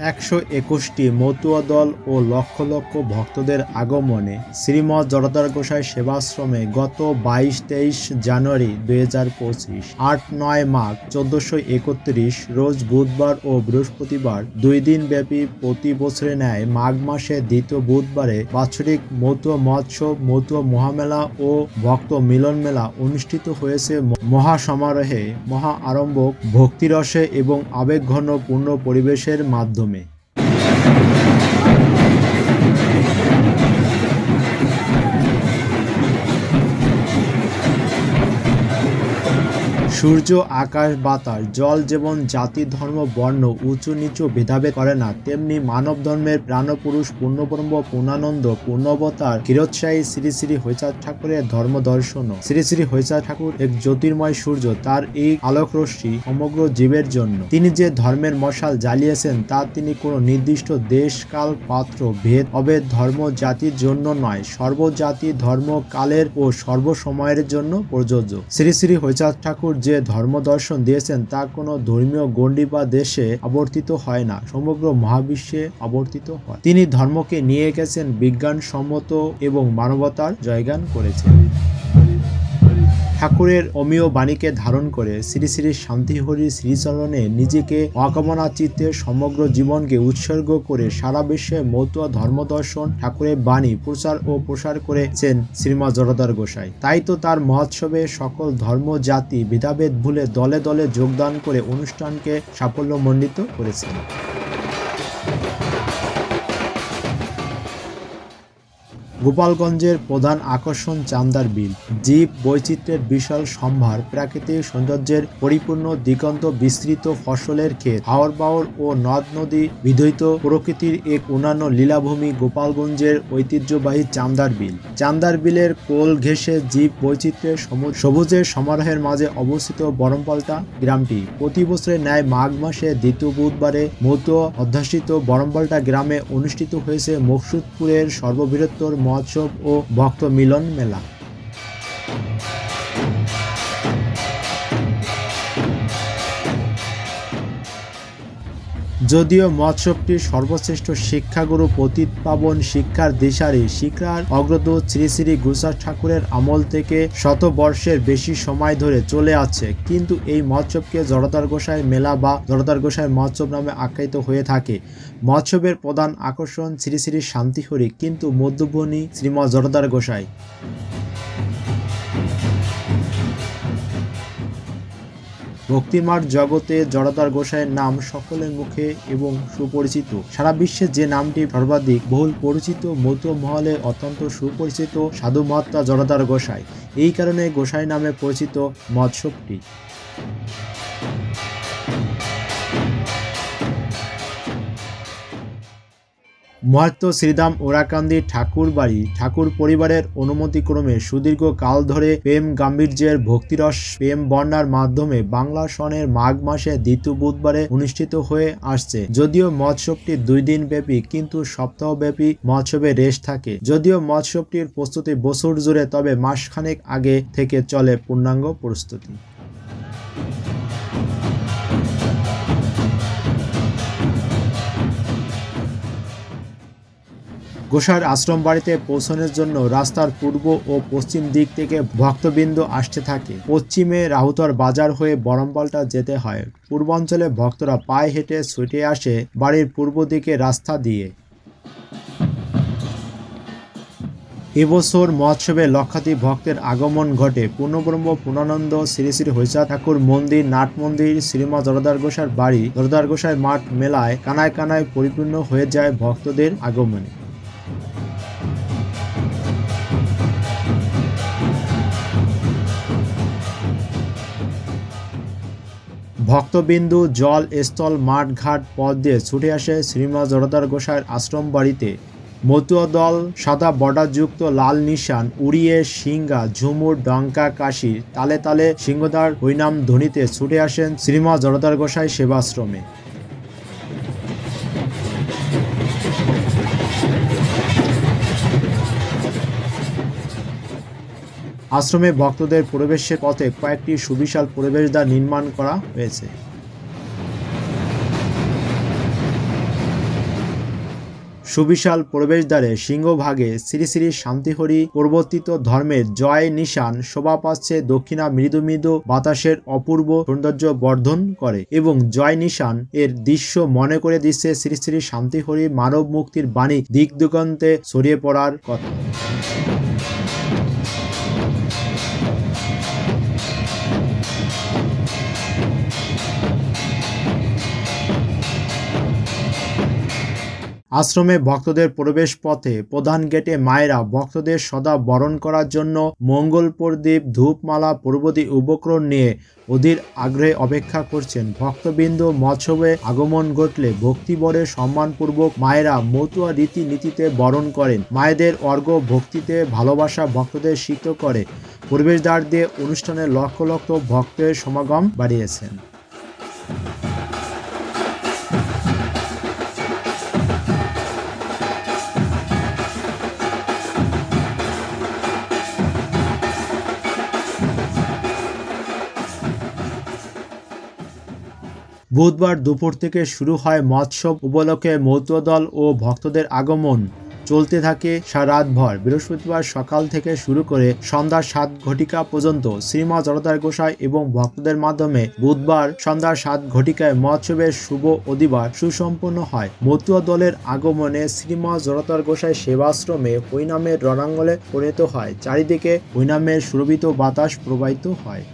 একশো একুশটি মতুয়া দল ও লক্ষ লক্ষ ভক্তদের আগমনে শ্রীমৎ জড়দার গোসাই সেবাশ্রমে গত বাইশ তেইশ জানুয়ারি দুই হাজার পঁচিশ, আট নয় মাঘ চোদ্দশো একত্রিশ, রোজ বুধবার ও বৃহস্পতিবার দুই দিন ব্যাপী প্রতি বছরে ন্যায় মাঘ মাসে দ্বিতীয় বুধবারে বাৎসরিক মতুয়া মহোৎসব, মতুয়া মহামেলা ও ভক্ত মিলন মেলা অনুষ্ঠিত হয়েছে মহা সমারোহে মহা আরম্ভক ভক্তিরসে এবং আবেগঘন পূর্ণ পরিবেশের মাধ্যমে। সূর্য, আকাশ, বাতাস, জল যেমন জাতি, ধর্ম, বর্ণ, উঁচু, নিচু ভেদাভেদ করে না, তেমনি মানব ধর্মের প্রাণপুরুষ, পূর্ণব্রহ্ম, পূর্ণানন্দ, পূর্ণবতার কিরোৎসাহী শ্রী শ্রী হৈচাঁদ ঠাকুরের ধর্ম দর্শন শ্রী শ্রী হৈচাঁদ ঠাকুর এক জ্যোতির্ময় সূর্য, তার এই আলোক রশ্মি সমগ্র জীবের জন্য। তিনি যে ধর্মের মশাল জ্বালিয়েছেন, তা তিনি কোনো নির্দিষ্ট দেশ কাল পাত্র, ভেদ, অভেদ, ধর্ম, জাতির জন্য নয়, সর্বজাতি, ধর্ম, কালের ও সর্বসময়ের জন্য প্রযোজ্য। শ্রী শ্রী হৈচাঁদ ঠাকুর যে ধর্ম দর্শন দিয়েছেন, তা কোনো ধর্মীয় গণ্ডি বা দেশে আবর্তিত হয় না, সমগ্র মহাবিশ্বে আবর্তিত হয়। তিনি ধর্মকে নিয়ে গেছেন বিজ্ঞানসম্মত এবং মানবতার জয়গান করেছেন। ঠাকুরের অমীয় বাণীকে ধারণ করে শ্রী শ্রী শান্তিহরি শ্রীচরণে নিজেকে অকামনা চিত্তে সমগ্র জীবনকে উৎসর্গ করে সারা বিশ্বে মতুয়া ধর্মদর্শন, ঠাকুরের বাণী, প্রচার ও প্রসার করেছেন শ্রীমা জড়দার গোসাই। তাই তো তার মহোৎসবে সকল ধর্ম, জাতি, ভেদাভেদ ভুলে দলে দলে যোগদান করে অনুষ্ঠানকে সাফল্যমণ্ডিত করেছেন। গোপালগঞ্জের প্রধান আকর্ষণ চান্দার বিল। জীব বৈচিত্র্যের বিশাল সম্ভার, প্রাকৃতিক সৌন্দর্যের পরিপূর্ণ দিগন্ত বিস্তৃত ফসলের ক্ষেত হাওর বাওর ও নদ নদী বিধৈত প্রকৃতির এক অন্যান্য লীলাভূমি গোপালগঞ্জের ঐতিহ্যবাহী চান্দার বিল। চান্দার বিলের কোল ঘেঁষে জীব বৈচিত্র্যের সবুজের সমারোহের মাঝে অবস্থিত বরমপাল্টা গ্রামটি। প্রতি বছরের ন্যায় মাঘ মাসে দ্বিতীয় বুধবারে মতো অধ্যাসিত বরমপাল্টা গ্রামে অনুষ্ঠিত হয়েছে মকসুদপুরের সর্ববৃহত্তর মহোৎসব ও ভক্ত মিলন মেলা। যদিও মৎসবটি সর্বশ্রেষ্ঠ শিক্ষাগুরু পতিত পাবন শিক্ষার দিশারি শিক্ষার অগ্রদূত শ্রী শ্রী গুসা ঠাকুরের আমল থেকে শত বর্ষের বেশি সময় ধরে চলে আছে। কিন্তু এই মৎসবকে জড়তার গোসাই মেলা বা জড়তার গোসাই মৎসব নামে আখ্যায়িত হয়ে থাকে। মৎসবের প্রধান আকর্ষণ শ্রী শ্রী শান্তিহরি, কিন্তু মধ্যবনী শ্রীমৎ জড়দার গোসাই। ভক্তিমার জগতে জড়দার গোসাইয়ের নাম সকলের মুখে এবং সুপরিচিত। সারা বিশ্বে যে নামটি সর্বাধিক বহুল পরিচিত মধ্য মহলে অত্যন্ত সুপরিচিত সাধু মহাত্মা জড়দার গোসাই। এই কারণে গোসাই নামে পরিচিত মৎসবটি মহাত্ম শ্রীদাম ওরাকান্দি ঠাকুর বাড়ি। ঠাকুর পরিবারের অনুমতিক্রমে সুদীর্ঘ কাল ধরে প্রেম গাম্ভীর্যের ভক্তিরস প্রেম বর্ণার মাধ্যমে বাংলা সনের মাঘ মাসে দ্বিতীয় বুধবারে অনুষ্ঠিত হয়ে আসছে। যদিও মৎসবটি দুই দিন ব্যাপী, কিন্তু সপ্তাহব্যাপী মৎসবে রেশ থাকে। যদিও মৎসবটির প্রস্তুতি বছর জুড়ে, তবে মাসখানেক আগে থেকে চলে পূর্ণাঙ্গ প্রস্তুতি। গোসার আশ্রম বাড়িতে পৌঁছানোর জন্য রাস্তার পূর্ব ও পশ্চিম দিক থেকে ভক্তবৃন্দ আসতে থাকে। পশ্চিমে রাহুতর বাজার হয়ে বরমপাল্টা যেতে হয়। পূর্বাঞ্চলে ভক্তরা পায়ে হেঁটে ছুটে আসে বাড়ির পূর্ব দিকে রাস্তা দিয়ে। এবছর মহোৎসবে লক্ষাধিক ভক্তের আগমন ঘটে। পূর্ণব্রহ্ম, পূর্ণানন্দ, শ্রী শ্রী হৈচা ঠাকুর মন্দির, নাট মন্দির, শ্রীমা জরদার গোসার বাড়ি জরদার গোসাই মাঠ মেলায় কানায় কানায় পরিপূর্ণ হয়ে যায় ভক্তদের আগমনে। ভক্তবিন্দু, জল, স্থল, মাঠ, ঘাট, পথ দিয়ে ছুটে আসে শ্রীমা জরদার গোসাইয়ের আশ্রম বাড়িতে। মতুয়া দল, সাদা বর্ডারযুক্ত লাল নিশান, উড়িয়ে, সিংহা, ঝুমুর, ডঙ্কা, কাশি, তালে তালে সিংহদার হরিনাম ধ্বনিতে ছুটে আসেন শ্রীমা জরদার গোসাই সেবাশ্রমে। আশ্রমে ভক্তদের প্রবেশের পথে কয়েকটি সুবিশাল প্রবেশদ্বার নির্মাণ করা হয়েছে। সুবিশাল প্রবেশদ্বারে সিংহভাগে শ্রী শ্রী শান্তিহরি পরিবর্তিত ধর্মের জয় নিশান শোভা পাচ্ছে দক্ষিণা মৃদু মৃদু বাতাসের অপূর্ব সৌন্দর্য বর্ধন করে এবং জয় নিশান এর দৃশ্য মনে করে দিচ্ছে শ্রী শ্রী শান্তিহরি মানব মুক্তির বাণী দিক দিগন্তে ছড়িয়ে পড়ার কথা। আশ্রমে ভক্তদের প্রবেশ পথে প্রধান গেটে মায়েরা ভক্তদের সদা বরণ করার জন্য মঙ্গল প্রদীপ ধূপমালা পূর্বদি উপকরণ নিয়ে অধীর আগ্রহে অপেক্ষা করছেন। ভক্তবৃন্দ মৎসবে আগমন ঘটলে ভক্তিবরে সম্মানপূর্বক মায়েরা মতুয়া রীতি নীতিতে বরণ করেন। মায়েদের অর্ঘ ভক্তিতে ভালোবাসা ভক্তদের সিক্ত করে। প্রবেশদ্বার দিয়ে অনুষ্ঠানে লক্ষ লক্ষ ভক্তের সমাগম বাড়িয়েছেন। বুধবার দুপুর থেকে শুরু হয় মৎসব উপলক্ষে মৌতদল ও ভক্তদের আগমন। চলতে থাকে রাতভর বৃহস্পতিবার সকাল থেকে শুরু করে সন্ধ্যা সাত ঘটিকা পর্যন্ত শ্রীমা জড়তার গোসাই এবং ভক্তদের মাধ্যমে বুধবার সন্ধ্যা সাত ঘটিকায় মৎসবের শুভ অধিবার সুসম্পন্ন হয়। মতুয়া দলের আগমনে শ্রীমা জড়তার গোসাই সেবাশ্রমে হইনামের রণাঙ্গলে পরিণত হয়। চারিদিকে হইনামের সুরভিত বাতাস প্রবাহিত হয়।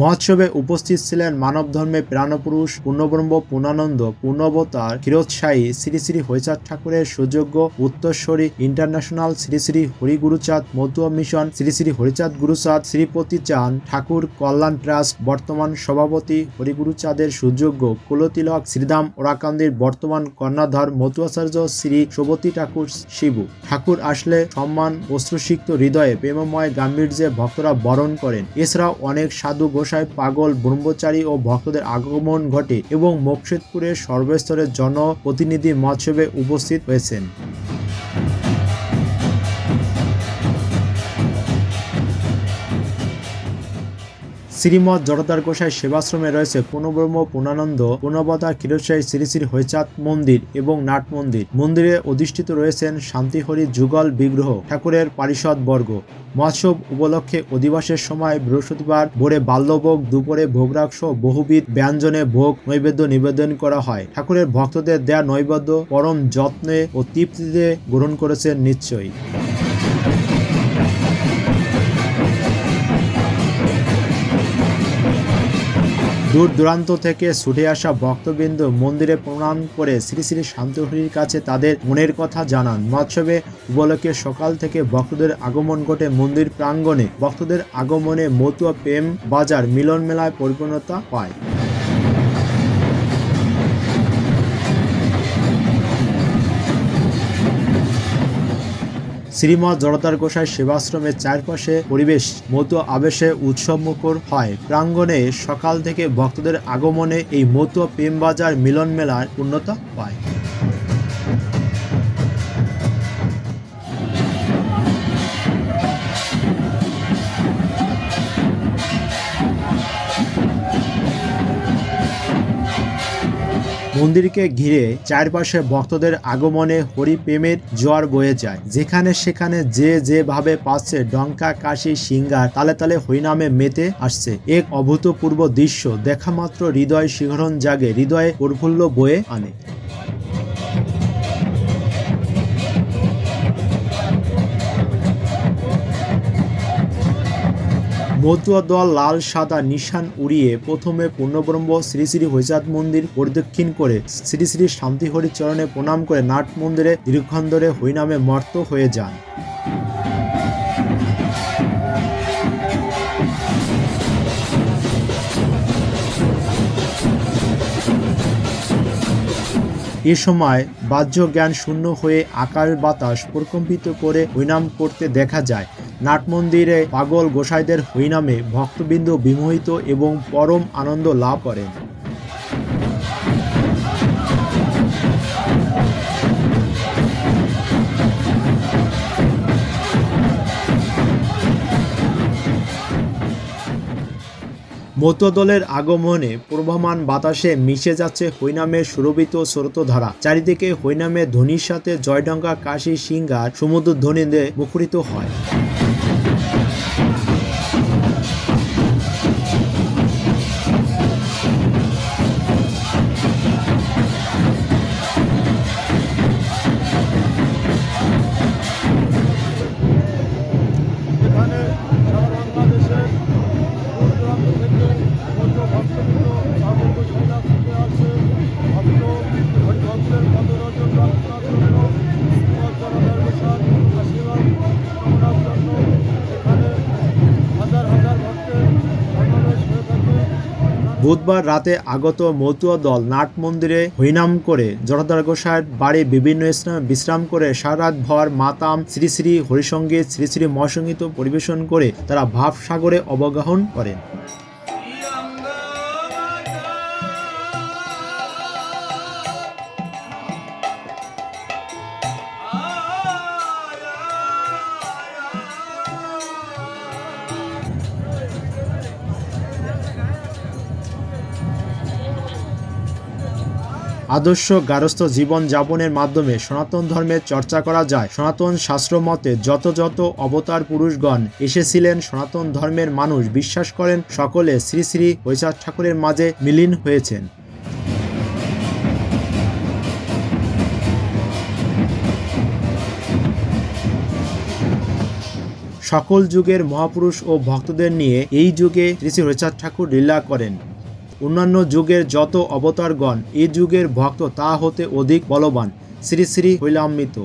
মহোৎসবে উপস্থিত ছিলেন মানব ধর্মে প্রাণপুরুষ পূর্ণব্রহ্ম পূর্ণানন্দ পূর্ণবতার ক্ষীরোৎসাহী শ্রী শ্রী হরিচাঁদ ঠাকুরের সুযোগ্য উত্তরস্বরী ইন্টারন্যাশনাল শ্রী শ্রী হরিগুরুচাঁদ মতুয়া মিশন, শ্রী শ্রী হরিচাঁদ গুরুচাঁদ, শ্রীপতি চাঁদ ঠাকুর কল্যাণ ট্রাস্ট, বর্তমান সভাপতি হরিগুরুচাঁদের সুযোগ্য কুলতিলক শ্রীধাম ওরাকান্দির বর্তমান কর্ণাধর মতুয়াচার্য শ্রী শোভতী ঠাকুর শিবু। ঠাকুর আসলে সম্মান অশ্রুসিক্ত হৃদয়ে প্রেমময় গাম্ভীর্যে ভক্তরা বরণ করেন। এছাড়াও অনেক সাধু গোসাই পাগল ব্রহ্মচারী ও ভক্তদের আগমন ঘটে এবং মোকশেদপুরের সর্বস্তরের জনপ্রতিনিধি মৎসবে উপস্থিত হয়েছেন। শ্রীমৎ জড়তার গোসাই সেবাশ্রমে রয়েছে পূর্ণব্রহ্ম, পূর্ণানন্দ পূর্ণবতার ক্ষীরসাই শ্রী শ্রী হৈচাঁদ মন্দির এবং নাট মন্দির। মন্দিরে অধিষ্ঠিত রয়েছেন শান্তিহরি যুগল বিগ্রহ, ঠাকুরের পারিষদ বর্গ। মৎসব উপলক্ষে অধিবাসের সময় বৃহস্পতিবার ভোরে বাল্যভোগ, দুপুরে ভোগরাগ সহ বহুবিধ ব্যঞ্জনে ভোগ, নৈবেদ্য নিবেদন করা হয়। ঠাকুরের ভক্তদের দেয়া নৈবেদ্য পরম যত্নে ও তৃপ্তিতে গ্রহণ করেছেন নিশ্চয়ই। দূর দূরান্ত থেকে ছুটে আসা ভক্তবৃন্দ মন্দিরে প্রণাম করে শ্রী শ্রী শান্তহরির কাছে তাদের মনের কথা জানান। মৎসবে উপলক্ষে সকাল থেকে ভক্তদের আগমন ঘটে মন্দির প্রাঙ্গণে। ভক্তদের আগমনে মতুয়া প্রেম বাজার মিলন মেলায় পরিপূর্ণতা পায়। শ্রীমৎ জড়তার গোসাই সেবাশ্রমের চারপাশে পরিবেশ মতো আবেশে উৎসব মুখর হয়। প্রাঙ্গণে সকাল থেকে ভক্তদের আগমনে এই মতো প্রেমবাজার মিলন মেলার পূর্ণতা পায় মন্দিরকে ঘিরে চারপাশে ভক্তদের আগমনে হরিপ্রেমের জোয়ার বয়ে যায়। যেখানে সেখানে যে যেভাবে পাচ্ছে ডঙ্কা, কাশি, সিঙ্গার তালে তালে হরিনামে মেতে আসছে। এক অভূতপূর্ব দৃশ্য, দেখা মাত্র হৃদয় শিহরণ জাগে, হৃদয়ে প্রফুল্ল বয়ে আনে। মতুয়া দল লাল, সাদা, নিশান উড়িয়ে প্রথমে পূর্ণব্রহ্ম শ্রী শ্রী হৈচাঁদ মন্দির পরিদক্ষিণ করে শ্রী শ্রী শান্তিহরি চরণে প্রণাম করে নাট মন্দিরে দীর্ঘক্ষণ ধরে হরিনামে মর্ত হয়ে যান। এ সময় বাহ্য জ্ঞান শূন্য হয়ে আকাশ বাতাস প্রকম্পিত করে হরিনাম করতে দেখা যায়। নাটমন্দিরে পাগল গোসাইদের হরিনামে ভক্তবৃন্দ বিমোহিত এবং পরম আনন্দ লাভ করেন। মতদলের আগমনে পূর্বমান বাতাসে মিশে যাচ্ছে হৈনামের সুরভিত স্রোতধারা। চারিদিকে হৈনামের ধ্বনির সাথে জয়ডঙ্গা, কাশি সিংহার সমুদ্র ধ্বনিতে মুখরিত হয়। বুধবার রাতে আগত মতুয়া দল নাট মন্দিরে হইনাম করে জড়দার গোসাইয়ের বাড়ি বিভিন্ন স্থানে বিশ্রাম করে সারারাত ভর মাতাম শ্রী শ্রী হরিসঙ্গীত, শ্রী শ্রী মহাসঙ্গীত পরিবেশন করে তারা ভাবসাগরে অবগাহন করেন। আদর্শ গারস্থ জীবন যাপনের মাধ্যমে সনাতন ধর্মের চর্চা করা যায়। সনাতন শাস্ত্র মতে যত যত অবতার পুরুষগণ এসেছিলেন, সনাতন ধর্মের মানুষ বিশ্বাস করেন, সকলে শ্রী শ্রী হৈচাঁদ ঠাকুরের মাঝে মিলিন হয়েছেন। সকল যুগের মহাপুরুষ ও ভক্তদের নিয়ে এই যুগে শ্রী শ্রী ঠাকুর লীলা করেন। অন্যান্য যুগের যত অবতারগণ এই যুগের ভক্ত, তা হতে অধিক বলবান। শ্রী শ্রী হৈলাম্বিত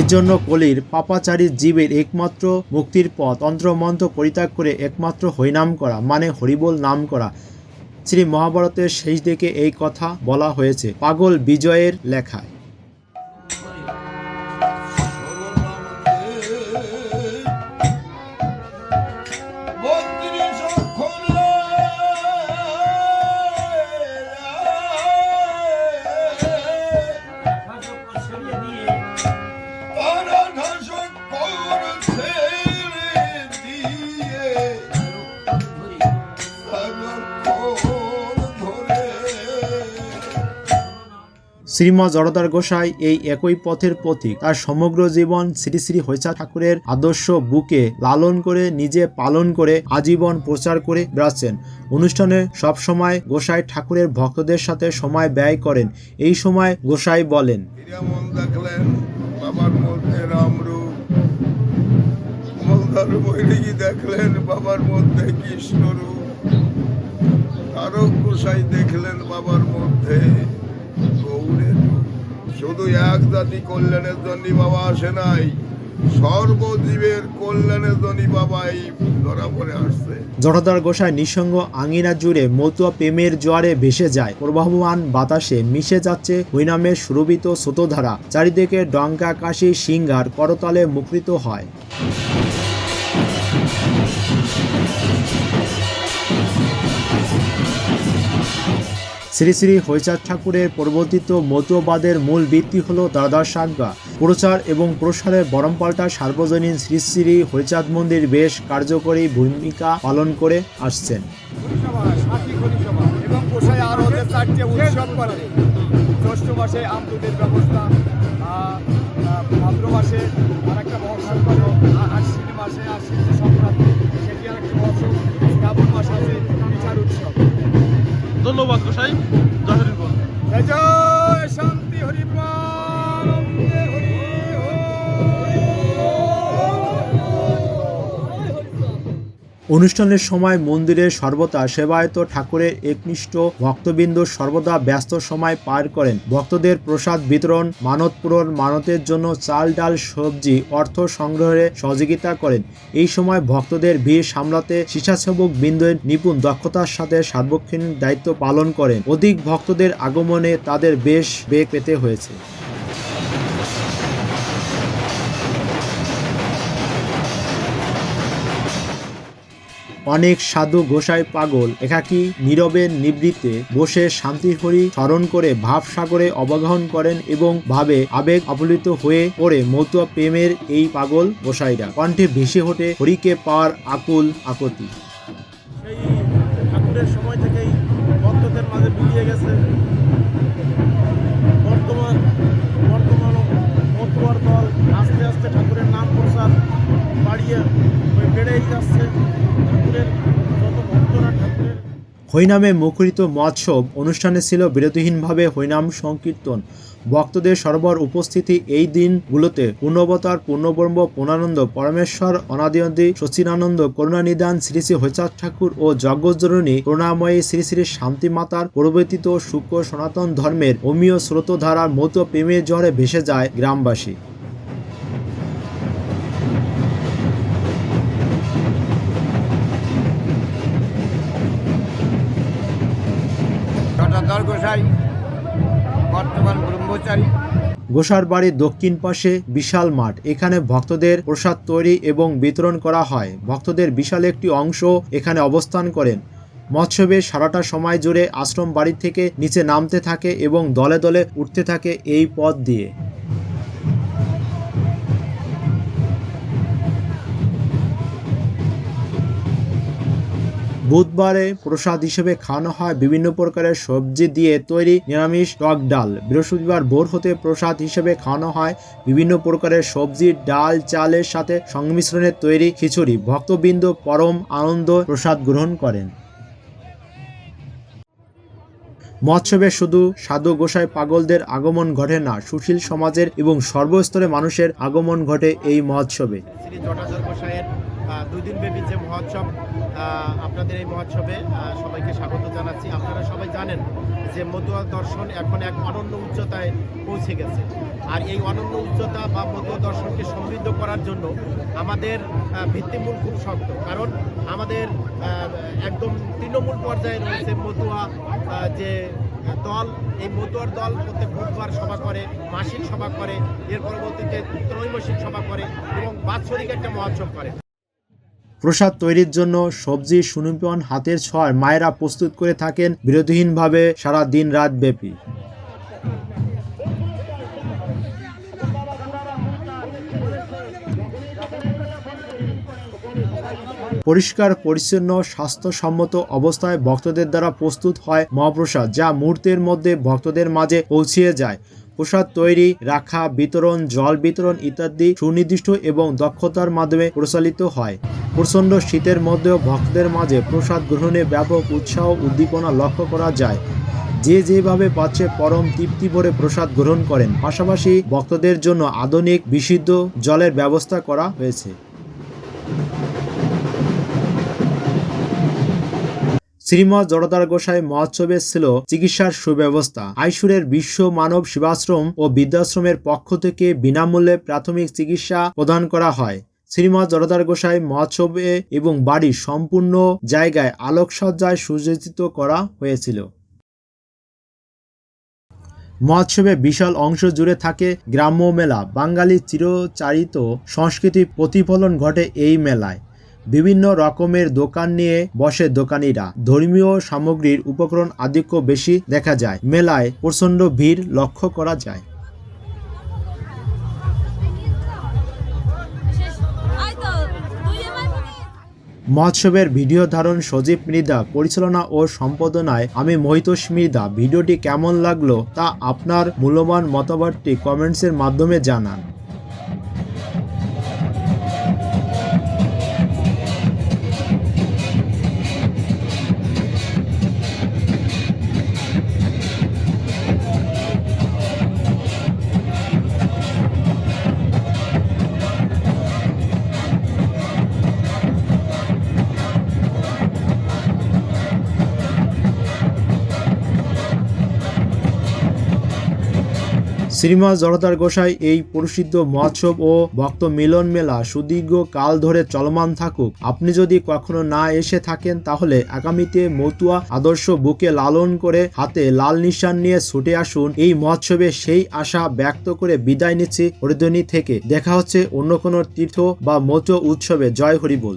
এজন্য কলির পাপাচারী জীবের একমাত্র মুক্তির পথ তন্ত্রমন্ত্র পরিত্যাগ করে একমাত্র হরিনাম করা মানে হরিবোল নাম করা। শ্রী মহাভারতের শেষ দিকে এই কথা বলা হয়েছে, পাগল বিজয়ের লেখায়। শ্রীমৎ জড়দার গোসাই এই একই পথের পথিক তার সমগ্র জীবন শ্রী শ্রী হৈচা ঠাকুরের আদর্শ বুকে লালন করে, নিজে পালন করে, আজীবন প্রচার করে বেড়াচ্ছেন। অনুষ্ঠানে সবসময় গোসাই ঠাকুরের ভক্তদের সাথে সময় ব্যয় করেন। এই সময় গোসাই বলেন দেখলেন বাবার মধ্যে কৃষ্ণরূপ তারক গোসাই দেখলেন বাবার মধ্যে শুধু এক জাতি কল্যাণের জন্য বাবা আসে নাই, সর্বজীবের কল্যাণের জন্য আসছে। জড়দার গোসাই নিঃসঙ্গ আঙিনা জুড়ে মতুয়া প্রেমের জোয়ারে ভেসে যায়। প্রবাহমান বাতাসে মিশে যাচ্ছে হইনামের সুরভিত স্রোতধারা। চারিদিকে ডঙ্কা কাশি সিঙ্গার করতালে মুখরিত হয়। শ্রী শ্রী হৈচাঁদ ঠাকুরের প্রবর্তিত মতুবাদের মূল ভিত্তি হল দাদার সাজ্ঞা প্রচার এবং প্রসারের বরমপাল্টা সার্বজনীন শ্রী শ্রী হৈচাঁদ মন্দির বেশ কার্যকরী ভূমিকা পালন করে আসছেন। মাসে ধন্যবাদ গোসাই জয় হরি বল অনুষ্ঠানের সময় মন্দিরের সর্বদা সেবায়ত ঠাকুরের একনিষ্ঠ ভক্তবৃন্দ সর্বদা ব্যস্ত সময় পার করেন। ভক্তদের প্রসাদ বিতরণ, মানত পূরণ, মানতের জন্য চাল, ডাল, সবজি, অর্থ সংগ্রহে সহযোগিতা করেন। এই সময় ভক্তদের ভিড় সামলাতে স্বেচ্ছাসেবক বৃন্দের নিপুণ দক্ষতার সাথে সার্বক্ষণিক দায়িত্ব পালন করেন। অধিক ভক্তদের আগমনে তাদের বেশ বেগ পেতে হয়েছে। অনেক সাধু গোসাই পাগল একাকি নীরবে নিবৃত্তে বসে শান্তি হরি স্মরণ করে ভাব সাগরে অবগাহন করেন এবং ভাবে আবেগ আপ্লুত হয়ে পড়ে মতুয়া প্রেমের এই পাগল গোসাইরা। কণ্ঠে ভেসে ওঠে হরিকে পাওয়ার আকুল আকতি। হরিনামে মুখরিত মহোৎসব অনুষ্ঠানে ছিল বিরতিহীনভাবে হরিনাম সংকীর্তন। ভক্তদের সর্বর উপস্থিতি এই দিনগুলোতে পূর্ণবতার, পূর্ণব্রহ্ম, পূর্ণানন্দ, পরমেশ্বর অনাদিনদী সচিনানন্দ করুণানিদান, শ্রী শ্রী হৈচাঁদ ঠাকুর ও যজ্ঞজননী করুণাময়ী শ্রী শ্রী শান্তি মাতার পরিবর্তিত সূক্ষ্ম সনাতন ধর্মের অমীয় স্রোতধারার মতো প্রেমের জ্বরে ভেসে যায় গ্রামবাসী। ব্রহ্মচারী গোসার বাড়ির দক্ষিণ পাশে বিশাল মাঠ। এখানে ভক্তদের প্রসাদ তৈরি এবং বিতরণ করা হয়। ভক্তদের বিশাল একটি অংশ এখানে অবস্থান করেন। মৎস্যবে সারাটা সময় জুড়ে আশ্রম বাড়ি থেকে নিচে নামতে থাকে এবং দলে দলে উঠতে থাকে এই পথ দিয়ে। বুধবারে প্রসাদ হিসেবে খাওয়ানো হয়। বিভিন্ন প্রকারের সবজি দিয়ে তৈরি নিরামিষ টক ডাল। বৃহস্পতিবার ভোর হতে প্রসাদ হিসেবে খাওয়ানো হয়। বিভিন্ন প্রকারের সবজি, ডাল, চালের সাথে সংমিশ্রণে তৈরি খিচুড়ি। ভক্তবৃন্দ পরম আনন্দ প্রসাদ গ্রহণ করেন। মৎসবে শুধু সাধু গোসাই পাগলদের আগমন ঘটে না, সুশীল সমাজের এবং সর্বস্তরে মানুষের আগমন ঘটে এই মহোৎসবে দুই দিন ব্যাপী যে মহোৎসব আপনাদের এই মহোৎসবে সবাইকে স্বাগত জানাচ্ছি। আপনারা সবাই জানেন যে মতুয়া দর্শন এখন এক অনন্য উচ্চতায় পৌঁছে গেছে। আর এই অনন্য উচ্চতা বা মতুয়া দর্শনকে সমৃদ্ধ করার জন্য আমাদের ভিত্তিমূল খুব শক্ত। কারণ আমাদের একদম তৃণমূল পর্যায়ে রয়েছে মতুয়া যে দল, এই মতুয়ার দল প্রত্যেক বুধবার সভা করে, মাসিক সভা করে, এর পরবর্তীতে ত্রৈমাসিক সভা করে এবং বাৎসরিক একটা মহোৎসব করে। প্রসাদ তৈরির জন্য সবজি সুনিপন হাতের ছয় মায়েরা প্রস্তুত করে থাকেন বিরতিহীনভাবে সারা দিন রাত ব্যাপী। পরিষ্কার, পরিচ্ছন্ন, স্বাস্থ্যসম্মত অবস্থায় ভক্তদের দ্বারা প্রস্তুত হয় মহাপ্রসাদ, যা মুহূর্তের মধ্যে ভক্তদের মাঝে পৌঁছিয়ে যায়। প্রসাদ তৈরি, রাখা, বিতরণ, জল বিতরণ ইত্যাদি সুনির্দিষ্ট এবং দক্ষতার মাধ্যমে প্রচালিত হয়। প্রচণ্ড শীতের মধ্যেও ভক্তদের মাঝে প্রসাদ গ্রহণে ব্যাপক উৎসাহ উদ্দীপনা লক্ষ্য করা যায়। যে যেভাবে পাচ্ছে পরম তৃপ্তি ভরে প্রসাদ গ্রহণ করেন। পাশাপাশি ভক্তদের জন্য আধুনিক, বিশুদ্ধ জলের ব্যবস্থা করা হয়েছে। শ্রীমৎ জড়দার গোসাই মহোৎসবে ছিল চিকিৎসার সুব্যবস্থা। আইসুরের বিশ্ব মানব সেবাশ্রম ও বৃদ্ধাশ্রমের পক্ষ থেকে বিনামূল্যে প্রাথমিক চিকিৎসা প্রদান করা হয়। শ্রীমৎ জড়দার গোসাই মহোৎসবে এবং বাড়ির সম্পূর্ণ জায়গায় আলোকসজ্জায় সুসজ্জিত করা হয়েছিল। মহোৎসবে বিশাল অংশ জুড়ে থাকে গ্রাম্য মেলা। বাঙালির চিরচারিত সংস্কৃতির প্রতিফলন ঘটে এই মেলায়। বিভিন্ন রকমের দোকান নিয়ে বসে দোকানিরা। ধর্মীয় সামগ্রীর উপকরণ আধিক্য বেশি দেখা যায়। মেলায় প্রচণ্ড ভিড় লক্ষ্য করা যায়। মহোৎসবের ভিডিও ধারণ সজীব মৃদা পরিচালনা ও সম্পাদনায় আমি মহিতোষ মৃদা ভিডিওটি কেমন লাগল তা আপনার মূল্যবান মতামতটি কমেন্টসের মাধ্যমে জানান। শ্রীমা জড়তার গোসাই এই প্রসিদ্ধ মহোৎসব ও ভক্ত মিলন মেলা সুদীর্ঘ কাল ধরে চলমান থাকুক। আপনি যদি কখনো না এসে থাকেন, তাহলে আগামীতে মতুয়া আদর্শ বুকে লালন করে হাতে লাল নিশান নিয়ে ছুটে আসুন। এই মহোৎসবে সেই আশা ব্যক্ত করে বিদায় নিচ্ছি হরিধ্বনি থেকে। দেখা হচ্ছে অন্য কোনো তীর্থ বা মতুয়া উৎসবে। জয় হরিবোল।